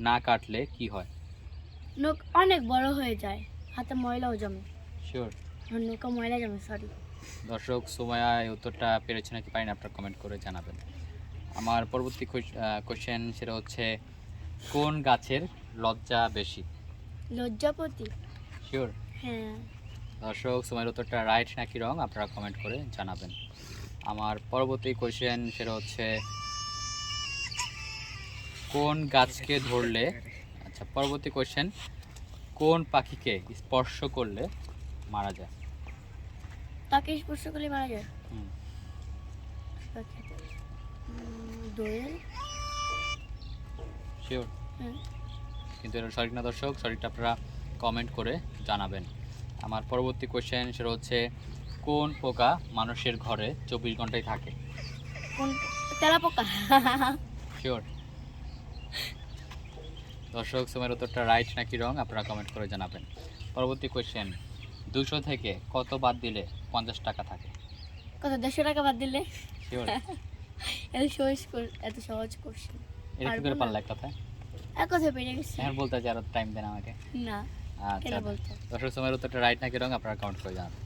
না কাটলে কি হয়? নখ অনেক বড় হয়ে যায় হাতে ময়লাও জমে। শিওর নৌকা ময়লা জমে সরি দর্শক সোমায়া এই উত্তরটা পেরেছে নাকি পারেন আপনারা কমেন্ট করে জানাবেন। আমার পরবর্তী কোশ্চেন সেটা হচ্ছে কোন গাছের লজ্জা বেশি? লজ্জাপতি? শিওর হ্যাঁ। দর্শক সময়ের উত্তরটা রাইট নাকি রং আপনারা কমেন্ট করে জানাবেন। আমার পরবর্তী কোশ্চেন সেটা হচ্ছে কোন গাছকে ধরলে আচ্ছা পরবর্তী কোয়েশ্চেন কোন পাখিকে স্পর্শ করলে মারা যায়? তাকে স্পর্শ করলে মারা যায়? দোয়েল? শিওর কিন্তু এটা সঠিক না দর্শক সঠিকটা আপনারা কমেন্ট করে জানাবেন। আমার পরবর্তী কোশ্চেন সেটা হচ্ছে কোন পোকা মানুষের ঘরে চব্বিশ ঘন্টায় থাকে? কোন তেলা পোকা শিওর দর্শক সময়ের উত্তরটা রাইট নাকি রং আপনারা কমেন্ট করে জানাবেন। পরবর্তী কোশ্চেন দুশো থেকে কত বাদ দিলে পঞ্চাশ টাকা থাকে? কত দেড়শো টাকা বাদ দিলে? এত সহজ এত সহজ কোশ্চেন এটা কি করে। পারলে এক কথা এক কথা পেরে গেছি? বলতে চাই আরও টাইম দেন আমাকে। না আচ্ছা দর্শক সময়ের উত্তরটা রাইট নাকি রং আপনারা কমেন্ট করে জানাবেন।